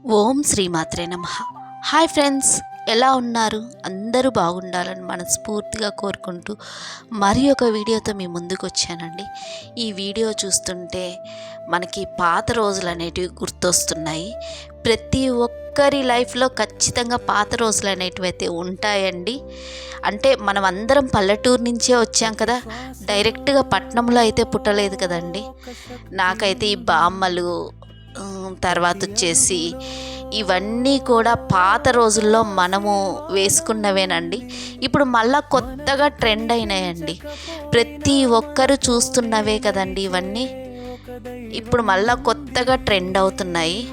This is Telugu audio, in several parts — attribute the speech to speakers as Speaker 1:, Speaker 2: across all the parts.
Speaker 1: ఓం శ్రీమాత్రే నమ. హాయ్ ఫ్రెండ్స్ ఎలా ఉన్నారు? అందరూ బాగుండాలని మనస్ఫూర్తిగా కోరుకుంటూ మరి ఒక వీడియోతో మీ ముందుకు వచ్చానండి. ఈ వీడియో చూస్తుంటే మనకి పాత రోజులు అనేటివి గుర్తొస్తున్నాయి. ప్రతి ఒక్కరి లైఫ్లో ఖచ్చితంగా పాత రోజులు అనేటివి అయితే ఉంటాయండి. అంటే మనం అందరం పల్లెటూరు నుంచే వచ్చాం కదా డైరెక్ట్గా పట్నంలో అయితే పుట్టలేదు కదండి. నాకైతే ఈ బామ్మలు తర్వాత వచ్చేసి ఇవన్నీ కూడా పాత రోజుల్లో మనము వేసుకున్నవేనండి. ఇప్పుడు మళ్ళా కొత్తగా ట్రెండ్ అయినాయండి. ప్రతి ఒక్కరు చూస్తున్నవే కదండి ఇవన్నీ. ఇప్పుడు మళ్ళా కొత్తగా ట్రెండ్ అవుతున్నాయి.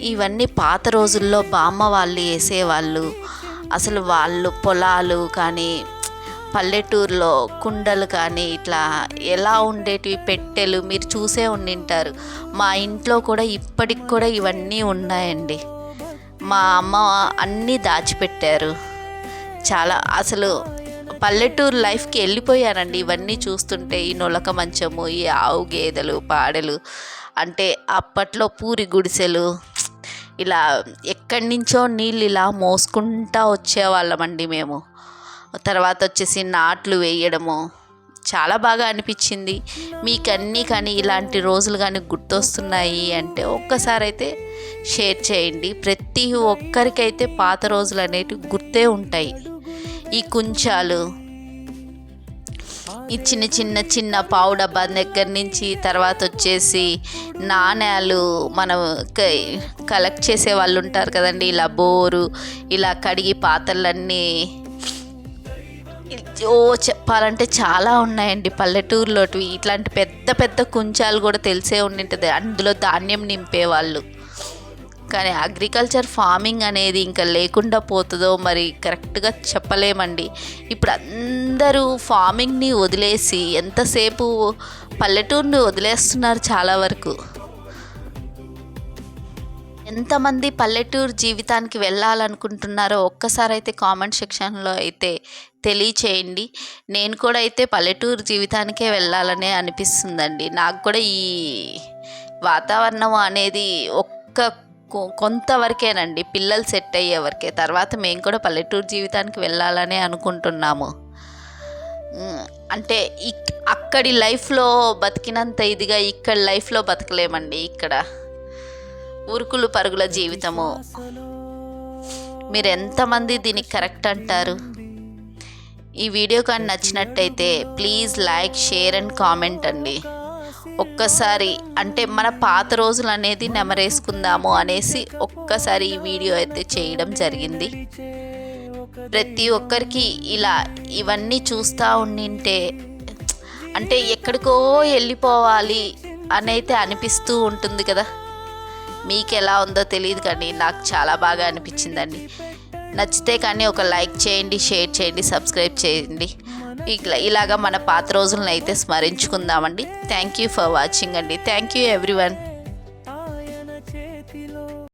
Speaker 1: ఇవన్నీ పాత రోజుల్లో బామ్మ వాళ్ళు వేసేవాళ్ళు. అసలు వాళ్ళు పొలాలు కానీ పల్లెటూరులో కుండలు కానీ ఇట్లా ఎలా ఉండేటివి పెట్టెలు మీరు చూసే ఉండింటారు. మా ఇంట్లో కూడా ఇప్పటికి కూడా ఇవన్నీ ఉన్నాయండి. మా అమ్మ అన్నీ దాచిపెట్టారు. చాలా అసలు పల్లెటూరు లైఫ్కి వెళ్ళిపోయానండి ఇవన్నీ చూస్తుంటే. ఈ నొలక మంచము ఈ ఆవు గేదెలు పాడెలు అంటే అప్పట్లో పూరి గుడిసెలు ఇలా ఎక్కడి నుంచో నీళ్ళు ఇలా మోసుకుంటా వచ్చేవాళ్ళమండి మేము. తర్వాత వచ్చేసి నాట్లు వేయడము. చాలా బాగా అనిపించింది. మీకు అన్నీ కానీ ఇలాంటి రోజులు కానీ గుర్తొస్తున్నాయి అంటే ఒక్కసారి అయితే షేర్ చేయండి. ప్రతి ఒక్కరికైతే పాత రోజులు అనేటివి గుర్తే ఉంటాయి. ఈ కుంచాలు ఈ చిన్న చిన్న చిన్న పావు డబ్బా దగ్గర నుంచి తర్వాత వచ్చేసి నాణ్యాలు మనం కలెక్ట్ చేసే వాళ్ళు ఉంటారు కదండి. ఇలా బోరు ఇలా కడిగి పాత్రలన్నీ ఓ చెప్పాలంటే చాలా ఉన్నాయండి పల్లెటూరులోటివి. ఇట్లాంటి పెద్ద పెద్ద కుంచాలు కూడా తెలిసే ఉండింటుంది. అందులో ధాన్యం నింపేవాళ్ళు. కానీ అగ్రికల్చర్ ఫార్మింగ్ అనేది ఇంకా లేకుండా పోతుందో మరి కరెక్ట్గా చెప్పలేమండి. ఇప్పుడు అందరూ ఫార్మింగ్ని వదిలేసి ఎంతసేపు పల్లెటూరుని వదిలేస్తున్నారు చాలా వరకు. ఎంతమంది పల్లెటూరు జీవితానికి వెళ్ళాలనుకుంటున్నారో ఒక్కసారి అయితే కామెంట్ సెక్షన్లో అయితే తెలియచేయండి. నేను కూడా అయితే పల్లెటూరు జీవితానికే వెళ్ళాలనే అనిపిస్తుందండి. నాకు కూడా ఈ వాతావరణం అనేది ఒక్క కొ- కొంతవరకేనండి. పిల్లలు సెట్ అయ్యే వరకే తర్వాత మేము కూడా పల్లెటూరు జీవితానికి వెళ్ళాలనే అనుకుంటున్నాము. అంటే ఇక్ అక్కడి లైఫ్లో బతికినంత ఇదిగా ఇక్కడ లైఫ్లో బతకలేమండి ఇక్కడ. ఉరుకులు పరుగుల జీవితము. మీరు ఎంతమంది దీనికి కరెక్ట్ అంటారు? ఈ వీడియో కానీ నచ్చినట్టయితే please like share and comment అండి. ఒక్కసారి అంటే మన పాత రోజులు అనేది నెమరేసుకుందాము అనేసి ఒక్కసారి ఈ వీడియో అయితే చేయడం జరిగింది. ప్రతి ఒక్కరికి ఇలా ఇవన్నీ చూస్తూ ఉండింటే అంటే ఎక్కడికో వెళ్ళిపోవాలి అని అయితే అనిపిస్తూ ఉంటుంది కదా. మీకు ఎలా ఉందో తెలియదు కానీ నాకు చాలా బాగా అనిపించిందండి. నచ్చితే కానీ ఒక లైక్ చేయండి షేర్ చేయండి సబ్స్క్రైబ్ చేయండి. ఇట్లా ఇలాగా మన పాత రోజులను అయితే స్మరించుకుందామండి. థ్యాంక్ యూ ఫర్ వాచింగ్ అండి. Thank you everyone.